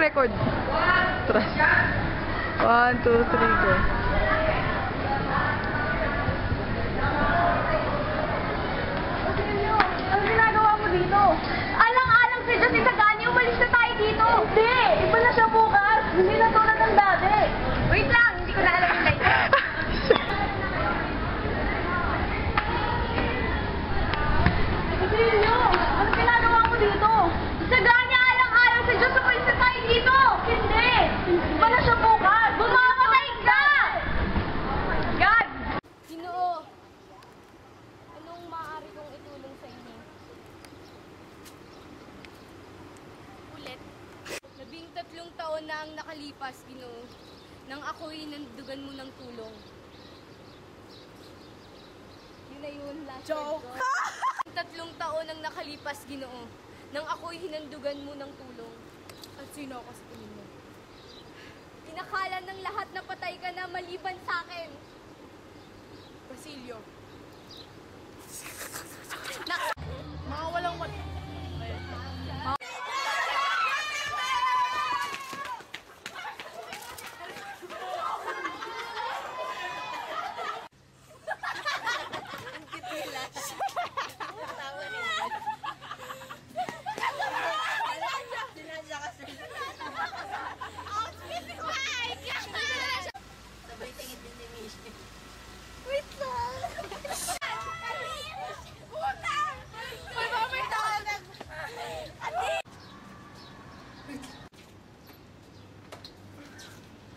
mag-record. Trust. One, two, three, go. Ano ginagawa mo dito? Alang-alang si Diyos Isagani, umalis na tayo dito. Hindi! Iba na siya bukas. Hindi na tulad ng dati. Wait lang, hindi ko na alam yung date. Emilio, ano ginagawa mo dito? Isagani, alang-alang si Diyos, umalis na tayo dito. Hindi! Iba na siya bukas. Bumamatay ka! God! Ginoo, anong maaari kong itulong sa inyo? Ulit. Labing tatlong taon na ang nakalipas, Ginoo, nang ako'y nandugan mo ng tulong. Yun na yun, last Joke! Tatlong taon ang nakalipas, Ginoo, nang ako'y hinandugan mo ng tulong. At sino ako sa tingin mo? Inakala ng lahat na patay ka na maliban sa akin. Basilio. Mga walang mat...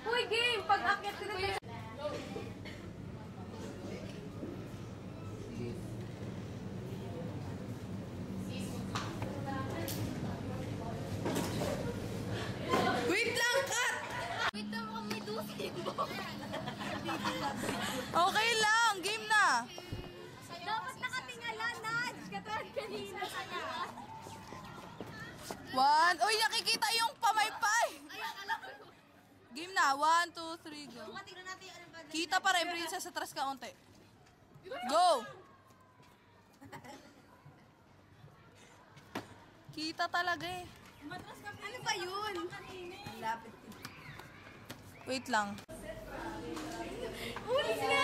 Uy, game! Pag-akyat ko na dyan. Wait lang, cut! Wait lang, mukhang may dusin mo. Okay lang, game na. Dapat nakatingala, Nudge! Katulad kanina sa niya. One. Uy, nakikita yung pamaypay. Game na. One, two, three, go. Kita pa rin, princess, atras ka unti. Go! Kita talaga eh. Ano ba yun? Wait lang. Ulis nga!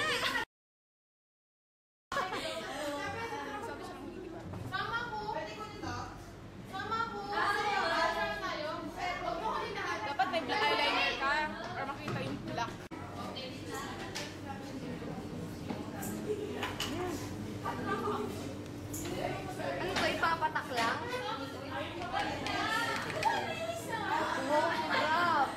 Dapat may black eyeliner ka para makita yung black. Ano ba, ipapatak lang? Wow, sarap!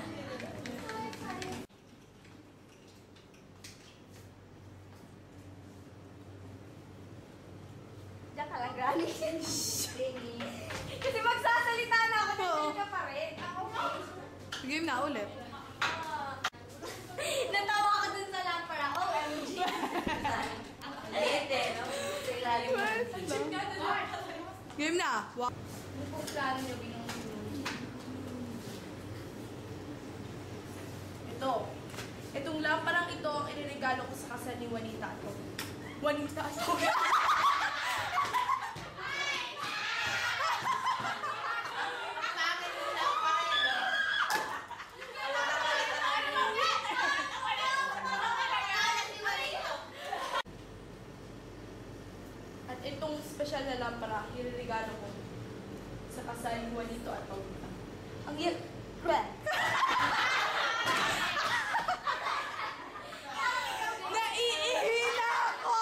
Diyan ka lang galing. Kasi magsasalita na ako, nandiyan ka pa rin. Ako nga. Game na ulit. Natawa ka dun sa lampara. OMG. Ang liit eh, no? Sa ilalim mo. Game na. Ano po plano binubuo? Ito. Itong lamparang ito ang iniregalo ko sa kasal ni Juanita Ato. Juanita Ato. At itong special na lampara, iniregalo ko sa kasal ni Juanito Ato. Ang y- Naiihina ako!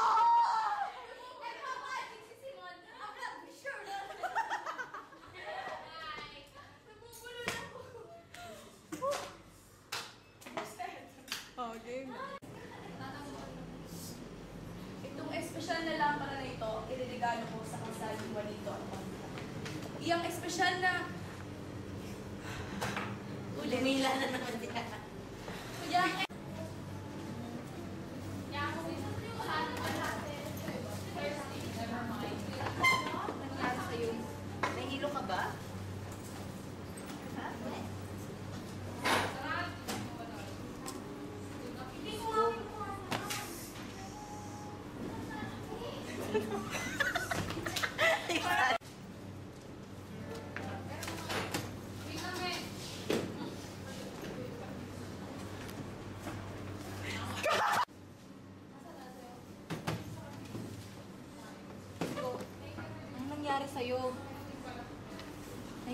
Oh, game na. Itong espesyal na lampara na ito, iniregalo ko sa kasal ni Juanito at Juanita. Iyang espesyal na... Lumila na naman niya. Iyang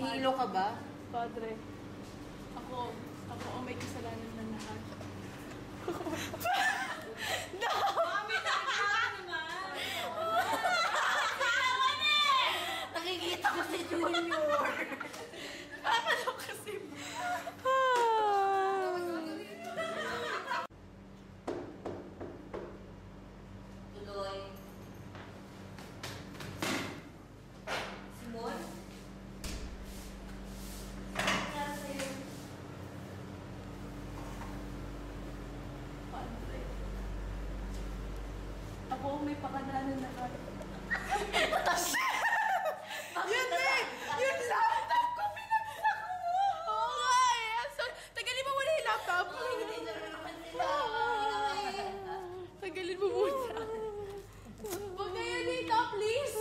Marilo ka ba? Padre, ako, ako ang may kasalanan ng lahat. Nakikita ko si Junior. Tuloy. Simon? Padre, ako ang may pakalanan ng lahat. Yun eh! Yung laptop ko, pinagsak mo! Oo nga eh! So, tagalin mo muna yung laptop. Tagalin mo muna. Huwag kayo dito, please!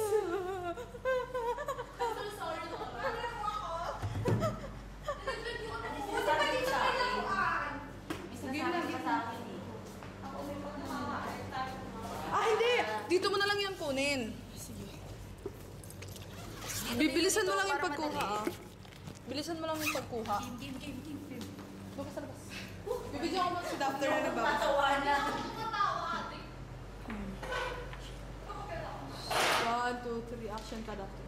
I'm so sorry. Tulungan mo ako. Nalaglag yung ano ko. Ba't ba dito kayo nakuhaan? Sige na, sa akin eh. Ah, hindi! Dito mo na lang yan kunin. Sige. Bibilisan mo lang yung pagkuha. ah. Bilisan mo lang yung pagkuha. Game, game, game, game. Labas na labas. Bibigyan ko mo si Doctor na ba? Patawanan. One, two, three, action ka, Doctor.